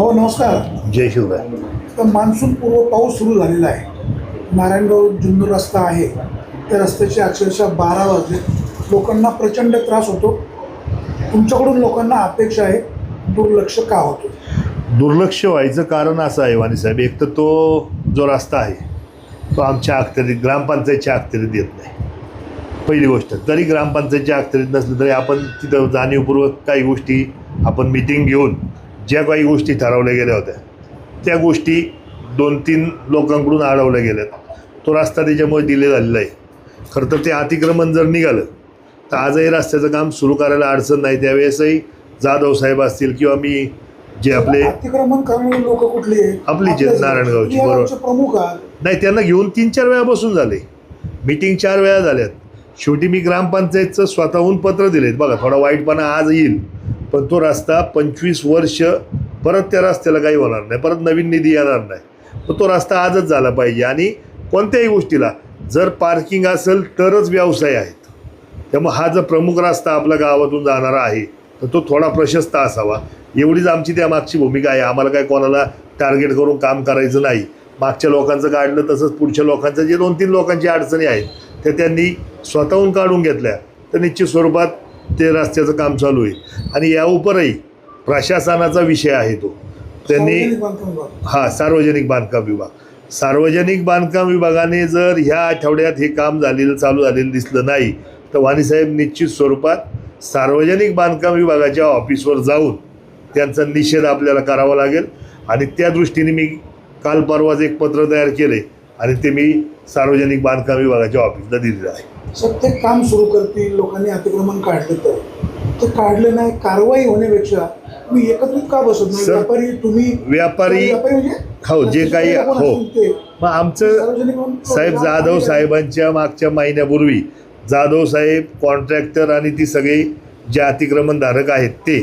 हो नमस्कार. जय शिवराय. तर मान्सून पूर्व पाऊस सुरू झालेला आहे. नारायणगाव जुन्नर रस्ता आहे. त्या रस्त्याची अक्षरशः बारा वाजले. लोकांना प्रचंड त्रास होतो. तुमच्याकडून लोकांना अपेक्षा आहे दुर्लक्ष का होतो? दुर्लक्ष व्हायचं कारण असं आहे वाणी साहेब. एक तर तो जो रस्ता आहे तो आमच्या अखत्यारीत ग्रामपंचायतच्या अखत्यारीत येत नाही. पहिली गोष्ट जरी ग्रामपंचायतच्या अखत्यारीत नसलं तरी आपण तिथं जाणीवपूर्वक काही गोष्टी आपण मिटिंग घेऊन ज्या काही गोष्टी ठरवल्या गेल्या होत्या त्या गोष्टी दोन तीन लोकांकडून अडवल्या गेल्यात. तो रस्ता त्याच्यामुळे डिले झालेला आहे. खरं तर ते अतिक्रमण जर निघालं तर आजही रस्त्याचं काम सुरू करायला अडचण नाही. त्यावेळेसही जाधव साहेब असतील किंवा मी जे आपले अतिक्रमण करणारे लोक कुठले आहेत, आपलेच. नारायणगावची, बरोबर. प्रमुख नाही त्यांना घेऊन तीन चार वेळा बसून झाले. मीटिंग चार वेळा झाल्यात. शेवटी मी ग्रामपंचायतचं स्वतःहून पत्र दिलेत. बघा थोडा वाईटपणा आज येईल. पण तो रस्ता पंचवीस वर्ष परत त्या रस्त्याला काही होणार नाही. परत नवीन निधी येणार नाही. पण तो रस्ता आजच झाला पाहिजे. आणि कोणत्याही गोष्टीला जर पार्किंग असेल तरच व्यवसाय आहेत. त्यामुळे हा जर प्रमुख रस्ता आपल्या गावातून जाणारा आहे तर तो थोडा प्रशस्त असावा. एवढीच आमची त्या मागची भूमिका आहे. आम्हाला काय कोणाला टार्गेट करून काम करायचं नाही. मागच्या लोकांचं काढलं तसंच पुढच्या लोकांचं. जे दोन तीन लोकांची अडचणी आहेत त्या त्यांनी स्वतःहून काढून घेतल्या. तर निश्चित स्वरूपात ते रस्त्याचं काम चालू आहे. आणि या उपरही प्रशासनाचा विषय आहे तो. त्यांनी. हा सार्वजनिक बांधकाम विभाग. सार्वजनिक बांधकाम विभागाने जर ह्या आठवड्यात हे काम झालेलं चालू झालेलं दिसलं नाही तर वाणीसाहेब निश्चित स्वरूपात सार्वजनिक बांधकाम विभागाच्या ऑफिसवर जाऊन त्यांचा निषेध आपल्याला करावा लागेल. आणि त्या दृष्टीने मी काल परवाच एक पत्र तयार केले आणि ते मी सार्वजनिक बांधकाम विभागाच्या ऑफिसला दिलेलं आहे. ते काम सुरू करतील लोकांनी अतिक्रमण काढलं तर. ते काढलं नाही कारवाई होण्यापेक्षा तुम्ही एकत्रित का बसत नाही? सर, व्यापारी तुम्ही व्यापारी व्यापारी म्हणजे हो जे काही कोण हो. असतील ते. मग आमचं सार्वजनिक साहेब जाधव साहेबांच्या मागच्या महिन्यापूर्वी जाधव साहेब कॉन्ट्रॅक्टर आणि ती सगळी जे अतिक्रमणधारक आहेत ते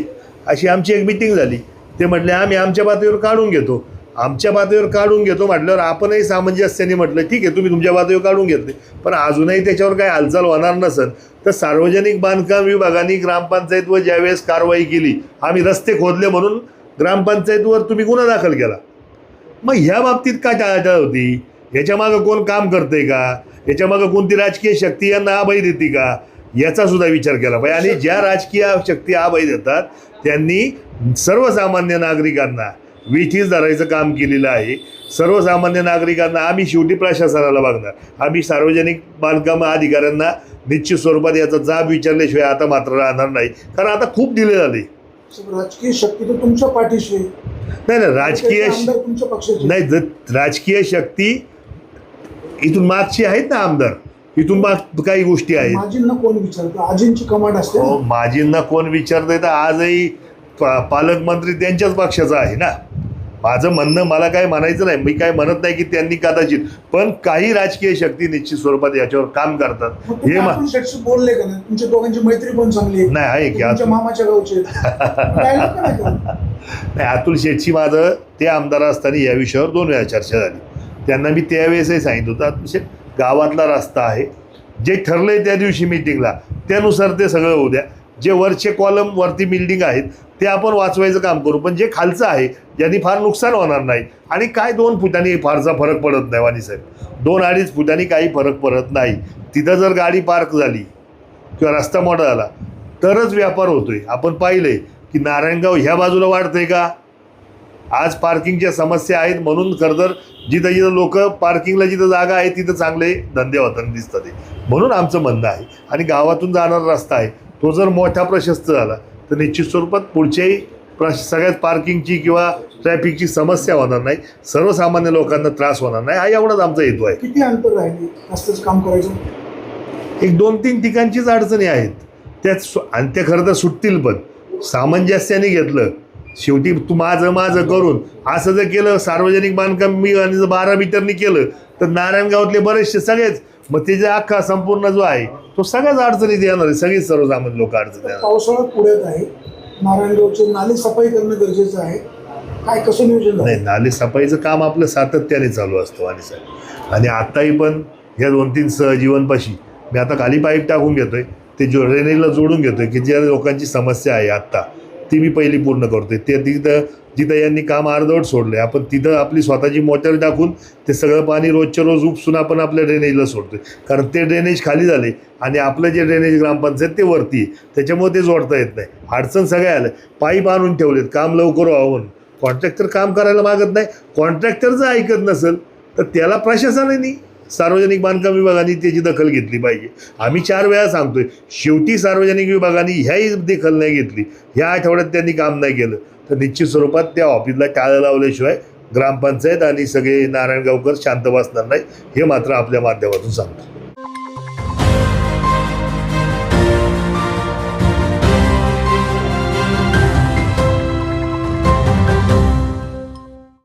अशी आमची एक मिटिंग झाली. ते म्हटले आम्ही आमच्या पातळीवर काढून घेतो. आमच्या पातळीवर काढून घेतो म्हटल्यावर आपणही सामंजस्याने म्हटलं ठीक आहे तुम्ही तुमच्या पातळीवर काढून घेतले. पण अजूनही त्याच्यावर काही हालचाल होणार नसेल तर सार्वजनिक बांधकाम विभागाने ग्रामपंचायतवर ज्यावेळेस कारवाई केली आम्ही रस्ते खोदले म्हणून ग्रामपंचायतवर तुम्ही गुन्हा दाखल केला. मग ह्या बाबतीत काय टाळाटाळ होती? ह्याच्यामागं कोण काम करते का? याच्यामागं कोणती राजकीय शक्ती यांना आभय देते का? याचा सुद्धा विचार केला पाहिजे. आणि ज्या राजकीय शक्ती आभय देतात त्यांनी सर्वसामान्य नागरिकांना विठीस धरायचं काम केलेलं आहे. सर्वसामान्य नागरिकांना आम्ही शेवटी प्रशासनाला बघणार. आम्ही सार्वजनिक बांधकाम अधिकाऱ्यांना निश्चित स्वरूपात याचा जाब विचारल्याशिवाय आता मात्र राहणार नाही. कारण आता खूप दिले झाले. राजकीय शक्ती तर तुमच्या पाठीशी. नाही नाही राजकीय नाही जर राजकीय शक्ती इथून मागची आहेत ना आमदार? इथून माग काही गोष्टी आहेत. माझींना कोण विचारतं? आजींची कमांड असते हो. माझींना कोण विचारतंय? तर आजही पालकमंत्री त्यांच्याच पक्षाचा आहे ना. माझं म्हणणं मला काय म्हणायचं नाही. मी काय म्हणत नाही की त्यांनी कदाचित पण काही राजकीय शक्ती निश्चित स्वरूपात याच्यावर काम करतात. हे मा- शेठशी बोलले का नाही? तुमच्या दोघांची मैत्री पण चांगली आहे. नाही आहे की तुमच्या अतुल. मामाच्या गावचे का नाही अतुल शेठची माझं ते आमदार असताना या विषयावर दोन वेळा चर्चा झाली. त्यांना मी त्यावेळेसही सांगितलं होतं अतुल शेठ गावातला रस्ता आहे. जे ठरलंय त्या दिवशी मिटिंगला त्यानुसार ते सगळं होऊ द्या. जे वरचे कॉलम वरती बिल्डिंग आहेत ते आपण वाचवायचं काम करू. पण जे खालचं आहे ज्यांनी फार नुकसान होणार नाही. आणि काय दोन फुटांनी फारसा फरक पडत नाही वाणी साहेब. दोन अडीच फुटांनी काही फरक पडत नाही. तिथं जर गाडी पार्क झाली किंवा रस्ता मोठा झाला तरच व्यापार होतोय. आपण पाहिलंय की नारायणगाव ह्या बाजूला वाढतंय का? आज पार्किंगच्या समस्या आहेत म्हणून खरं तर जिथं जिथं लोक पार्किंगला जिथं जागा आहे तिथं चांगले धंदे होताना दिसतात. ते म्हणून आमचं म्हणणं आहे. आणि गावातून जाणारा रस्ता आहे तो जर मोठा प्रशस्त झाला तर निश्चित स्वरूपात पुढच्याही प्र सगळ्यात पार्किंगची किंवा ट्रॅफिकची समस्या होणार नाही. सर्वसामान्य लोकांना त्रास होणार नाही. हा एवढाच आमचा हेतू आहे. किती अंतर राहिले? रस्त्याचं काम करायचं? एक दोन तीन ठिकाणचीच अडचणी आहेत. त्यात सु- आणि त्या खरं तर सुटतील पण. सामंजस्याने घेतलं. शेवटी तू माझं माझं करून. असं जर केलं सार्वजनिक बांधकाम मी आणि जर बारा मीटरनी केलं तर नारायणगावातले बरेचसे सगळेच मग त्याचा अख्खा संपूर्ण जो आहे तो सगळ्याच अडचणीत येणार आहे सगळीच सर्वसामान्य लोक अडचणीत येणार पावसाळा पुढ्यात आहे नारायणगावचे नाले सफाई करणं गरजेचं आहे. काय कसं नियोजन नाही नाले सफाईचं काम आपलं सातत्याने चालू असतं वाणी साहेब. आणि आत्ताही पण ह्या दोन तीन सहजीवनपाशी मी आता खाली पाईप टाकून घेतोय ते जो ड्रेनेजला जोडून घेतोय की ज्या लोकांची समस्या आहे आत्ता ती मी पहिली पूर्ण करतोय. ते तिथं जिथं यांनी काम अर्धवट सोडलंय. आपण तिथं आपली स्वतःची मोटर टाकून ते सगळं पाणी रोजच्या रोज उपसून आपण आपल्या ड्रेनेजला सोडतोय. कारण ते ड्रेनेज खाली झाले आणि आपलं जे ड्रेनेज ग्रामपंचायत ते वरती आहे. त्याच्यामुळे ते जोडता येत नाही. अडचण सगळ्या आलं पाईप आणून ठेवलेत. काम लवकर व्हावं कॉन्ट्रॅक्टर काम करायला मागत नाही. कॉन्ट्रॅक्टर जर ऐकत नसेल तर त्याला प्रशासनाने सार्वजनिक बांधकाम विभागाने त्याची दखल घेतली पाहिजे. आम्ही चार वेळा सांगतोय शेवटी सार्वजनिक विभागाने ह्याही दखल नाही घेतली. ह्या आठवड्यात त्यांनी काम नाही केलं. तर निश्चित स्वरूपात त्या ऑफिसला टाळं लावल्याशिवाय ग्रामपंचायत आणि सगळे नारायणगावकर शांत बसणार नाही हे मात्र आपल्या माध्यमातून सांगतो.